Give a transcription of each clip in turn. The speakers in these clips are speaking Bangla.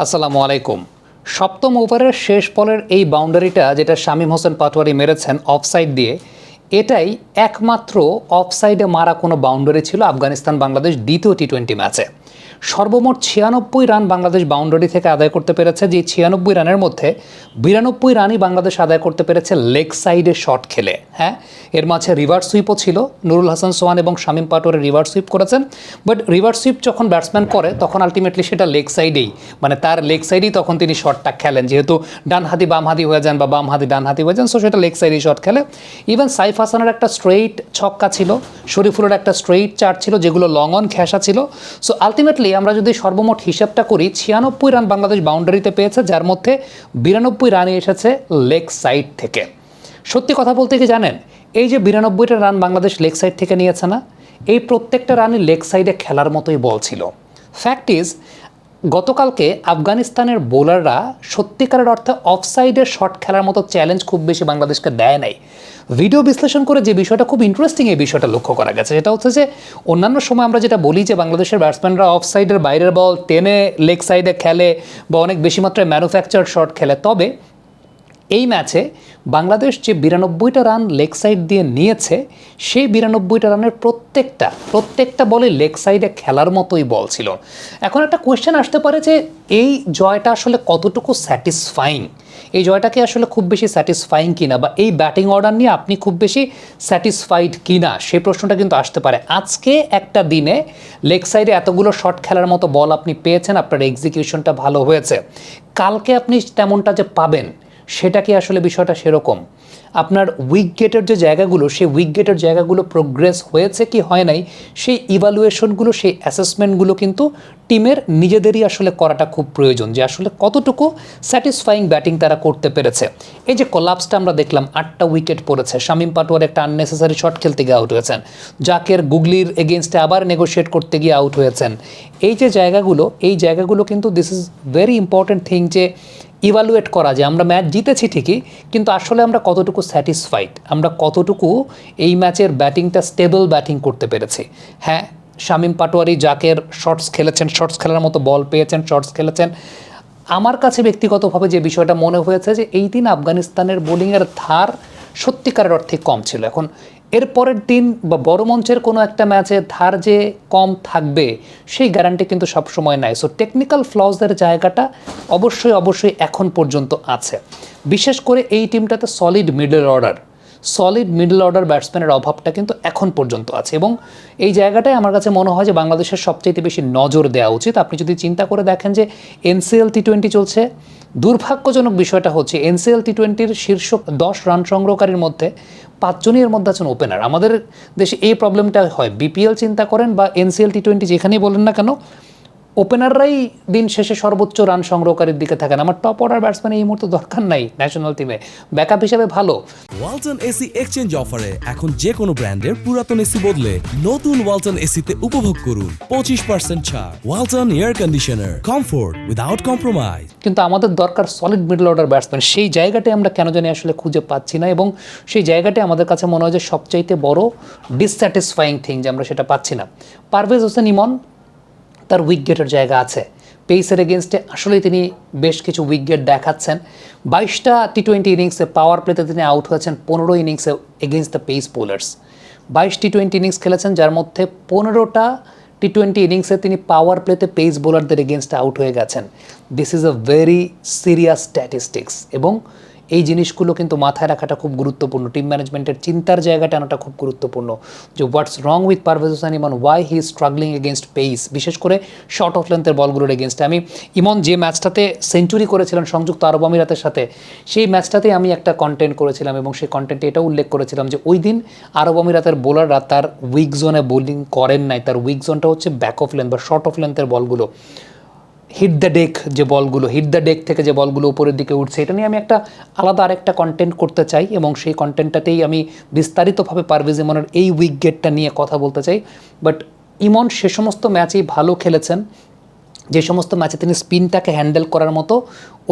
আসসালামু আলাইকুম। সপ্তম ওভারের শেষ বলের এই বাউন্ডারিটা যেটা শামীম হোসেন পাটোয়ারি মেরেছেন অফসাইড দিয়ে, এটাই একমাত্র অফসাইডে মারা কোনো বাউন্ডারি ছিল আফগানিস্তান বাংলাদেশ দ্বিতীয় টি টোয়েন্টি ম্যাচে। সর্বমোট ছিয়ানব্বই রান বাংলাদেশ বাউন্ডারি থেকে আদায় করতে পেরেছে। যে ছিয়ানব্বই রানের মধ্যে বিরানব্বই রানই বাংলাদেশ আদায় করতে পেরেছে লেগ সাইডে শট খেলে। হ্যাঁ এর মাঝে রিভার্স সুইপও ছিল। নুরুল হাসান, সোহান এবং শামীম পাটোয়ারি রিভার্স সুইপ করেছেন। বাট রিভার্স সুইপ যখন ব্যাটসম্যান করে, তখন আলটিমেটলি সেটা লেগ সাইডেই। মানে তার লেগ সাইডেই তখন তিনি শটটা খেলেন। যেহেতু ডান হাতি বাম হাতি হয়ে যান বা বাম হাতি ডান হাতি হয়ে যান সো সেটা লেগ সাইডেই শট খেলে। ইভেন সাইফ হাসানের একটা স্ট্রেইট ছক্কা ছিল, শরীফুলের একটা স্ট্রেইট চার ছিল, যেগুলো লং অন খেসা ছিল। সো আলটিমেটলি আমরা যদি সর্বমোট হিসাবটা করি, ছিয়ানব্বই রান বাংলাদেশ বাউন্ডারিতে পেয়েছে, যার মধ্যে বিরানব্বই রানই এসেছে লেগ সাইড থেকে। সত্যি কথা বলতে কি জানেন? এই যে বিরানব্বইটা রান বাংলাদেশ লেগ সাইড থেকে নিয়েছে না, এই প্রত্যেকটা রানই লেগ সাইডে খেলার মতোই বল ছিল। ফ্যাক্ট ইজ গতকালকে আফগানিস্তানের বোলাররা সত্যিকারের অর্থে অফসাইডের শট খেলার মতো চ্যালেঞ্জ খুব বেশি বাংলাদেশকে দেয় নাই। ভিডিও বিশ্লেষণ করে যে বিষয়টা খুব ইন্টারেস্টিং এই বিষয়টা লক্ষ্য করা গেছে। সেটা হচ্ছে যে, অন্যান্য সময় আমরা যেটা বলি যে, বাংলাদেশের ব্যাটসম্যানরা অফ সাইডের বাইরের বল টেনে লেগ সাইডে খেলে বা অনেক বেশি মাত্রায় ম্যানুফ্যাকচার শট খেলে, তবে এই ম্যাচে বাংলাদেশ যে বিরানব্বইটা রান লেগ সাইড দিয়ে নিয়েছে, সেই বিরানব্বইটা রানের প্রত্যেকটা প্রত্যেকটা বলে লেগ সাইডে খেলার মতোই বল ছিল। এখন একটা কোয়েশ্চেন আসতে পারে যে এই জয়টা আসলে কতটুকু স্যাটিসফাইং এই জয়টাকে আসলে খুব বেশি স্যাটিসফাইং কিনা বা এই ব্যাটিং অর্ডার নিয়ে আপনি খুব বেশি স্যাটিসফাইড কিনা? সেই প্রশ্নটা কিন্তু আসতে পারে। আজকে একটা দিনে লেগ সাইডে এতগুলো শট খেলার মতো বল আপনি পেয়েছেন, আপনার এক্সিকিউশনটা ভালো হয়েছে। কালকে আপনি তেমনটা যে পাবেন সেটা কি আসলে বিষয়টা সেরকম? আপনার উইক গেটের যে জায়গাগুলো, সেই উইক গেটের জায়গাগুলো প্রোগ্রেস হয়েছে কি হয় নাই, সেই ইভালুয়েশনগুলো সেই অ্যাসেসমেন্টগুলো কিন্তু টিমের নিজেদেরই আসলে করাটা খুব প্রয়োজন যে আসলে কতটুকু স্যাটিসফাইং ব্যাটিং তারা করতে পেরেছে। এই যে কলাপসটা আমরা দেখলাম, আটটা উইকেট পড়েছে। শামীম পাটোয়ার একটা আননেসেসারি শট খেলতে গিয়ে আউট হয়েছেন। জাকের গুগলির এগেনস্টে আবার নেগোশিয়েট করতে গিয়ে আউট হয়েছেন। এই যে জায়গাগুলো, এই জায়গাগুলো কিন্তু this is very important thing যে ইভালুয়েট করা যে আমরা ম্যাচ জিতেছি ঠিকই, কিন্তু আসলে আমরা কতটুকু স্যাটিসফাইড আমরা কতটুকু এই ম্যাচের ব্যাটিংটা স্টেবল ব্যাটিং করতে পেরেছি? হ্যাঁ শামীম পাটোয়ারি জাকের শর্টস খেলেছেন শর্টস খেলার মতো বল পেয়েছেন শর্টস খেলেছেন। আমার কাছে ব্যক্তিগতভাবে যে বিষয়টা মনে হয়েছে যে এই দিন আফগানিস্তানের বোলিংয়ের ধার সত্যিকারের অর্থে কম ছিল। এখন এর পরের দিন বা বড় মঞ্চের কোনো একটা ম্যাচে ধার যে কম থাকবে, সেই গ্যারান্টি কিন্তু সবসময় নাই। সো টেকনিক্যাল ফ্লজের জায়গাটা অবশ্যই অবশ্যই এখন পর্যন্ত আছে। বিশেষ করে এই টিমটাতে solid middle order solid middle order ব্যাটসম্যানের অভাবটা কিন্তু এখন পর্যন্ত আছে। এবং এই জায়গাটায় আমার কাছে মনে হয় যে বাংলাদেশের সবচেয়ে বেশি নজর দেওয়া উচিত। আপনি যদি চিন্তা করে দেখেন যে এনসিএল টি টোয়েন্টি চলছে, দুর্ভাগ্যজনক বিষয়টা হচ্ছে এনসিএল টি টোয়েন্টির শীর্ষ দশ রান সংগ্রহকারীর মধ্যে পাঁচজনই এর মধ্যে আছেন ওপেনার আমাদের দেশে এই প্রবলেমটা হয়। বিপিএল চিন্তা করেন বা এনসিএল টি টোয়েন্টি যেখানেই বলেন না কেন ওপেনাররাই দিন শেষে সর্বোচ্চ রান সংগ্রহকারীর দিকে থাকেন। আমার টপ অর্ডার ব্যাটসম্যান এই মুহূর্তে দরকার নাই ন্যাশনাল টিমে ব্যাকআপ হিসেবে ভালো। ওয়ালটন এসি এক্সচেঞ্জ অফারে এখন যে কোনো ব্র্যান্ডের পুরাতন এসি বদলে নতুন ওয়ালটন এসিতে উপভোগ করুন। পঁচিশ পার্সেন্ট ছাড়। Walton air conditioner comfort without compromise কিন্তু আমাদের দরকার সলিড মিডল অর্ডার ব্যাটসম্যান সেই জায়গাটাই আমরা কেন জানি আসলে খুঁজে পাচ্ছি না এবং সেই জায়গাটাই আমাদের কাছে মনে হয় যে সবচাইতে বড় ডিসস্যাটিসফাইং থিং যে আমরা সেটা পাচ্ছি না। পারভেজ হোসেন ইমন তার উইকগেটের জায়গা আছে। পেসের এগেনস্টে আসলে তিনি বেশ কিছু উইকগেট দেখাচ্ছেন। বাইশটা টি টোয়েন্টি ইনিংসে পাওয়ার প্লেতে তিনি আউট হয়েছেন, পনেরো ইনিংসে এগেনস্ট দ্য পেস বোলার্স বাইশ টি টোয়েন্টি ইনিংস খেলেছেন, যার মধ্যে পনেরোটা টি টোয়েন্টি ইনিংসে তিনি পাওয়ার প্লেতে পেস বোলারদের এগেনস্টে আউট হয়ে গেছেন। This is a very serious statistics এবং এই জিনিসগুলো কিন্তু মাথায় রাখাটা খুব গুরুত্বপূর্ণ। টিম ম্যানেজমেন্টের চিন্তার জায়গাটা আনাটা খুব গুরুত্বপূর্ণ। যে what's wrong with Parvez Hossain Emon why he struggling against pace বিশেষ করে শর্ট অফ লেন্থের বলগুলোর এগেনস্টে আমি ইমন যে ম্যাচটাতে সেঞ্চুরি করেছিলেন সংযুক্ত আরব আমিরাতের সাথে, সেই ম্যাচটাতে আমি একটা কন্টেন্ট করেছিলাম এবং সেই কন্টেন্টে এটাও উল্লেখ করেছিলাম যে ওই দিন আরব আমিরাতের বোলাররা তার উইক জোনে বোলিং করেন নাই। তার উইক জোনটা হচ্ছে ব্যাক অফ লেন্থ বা শর্ট অফ লেন্থের বলগুলো হিট দ্য ডেক যে বলগুলো হিট দ্য ডেক থেকে যে বলগুলো উপরের দিকে উঠছে, এটা নিয়ে আমি একটা আলাদা আরেকটা কন্টেন্ট করতে চাই এবং সেই কন্টেন্টটাতেই আমি বিস্তারিতভাবে পারভেজ ইমনের এই উইক গেটটা নিয়ে কথা বলতে চাই। বাট ইমন সে সমস্ত ম্যাচেই ভালো খেলেছেন। যে সমস্ত ম্যাচে তিনি স্পিনটাকে হ্যান্ডেল করার মতো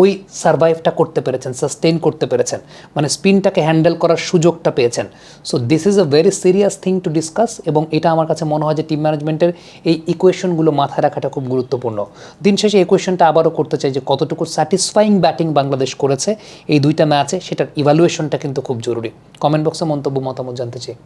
ওই সার্ভাইভটা করতে পেরেছেন সাস্টেন করতে পেরেছেন মানে স্পিনটাকে হ্যান্ডেল করার সুযোগটা পেয়েছেন। So this is a very serious thing to discuss এবং এটা আমার কাছে মনে হয় যে টিম ম্যানেজমেন্টের এই ইকুয়েশনগুলো মাথায় রাখাটা খুব গুরুত্বপূর্ণ। দিন শেষে ইকুয়েশনটা আবারও করতে চাই যে কতটুকু স্যাটিসফাইং ব্যাটিং বাংলাদেশ করেছে, এই দুইটা ম্যাচে সেটার ইভ্যালুয়েশনটা কিন্তু খুব জরুরি। কমেন্ট বক্সে মন্তব্য, মতামত জানতে চাই।